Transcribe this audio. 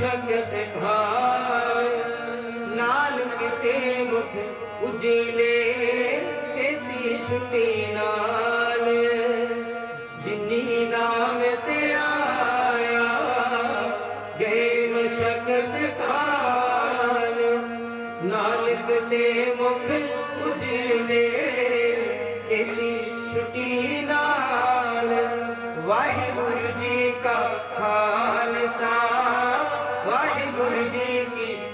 ਗਏ ਘਾਰ ਨਾਨਕ ਤੇ ਮੁਖ ਉਜਲੇ ਖੇਤੀ ਛੁੱਟੀ ਨਾਲ। ਜਿਨੀ ਨਾਮ ਤੇ ਆਇਆ ਗਏ ਮਸ਼ਕਤ ਕਾਲ। ਨਾਨਕ ਤੇ ਮੁਖ ਉਜਲੇ ਖੇਤੀ ਛੁੱਟੀ ਨਾਲ। ਵਾਹਿਗੁਰੂ ਜੀ ਕਾ ਖਾਲਸਾ।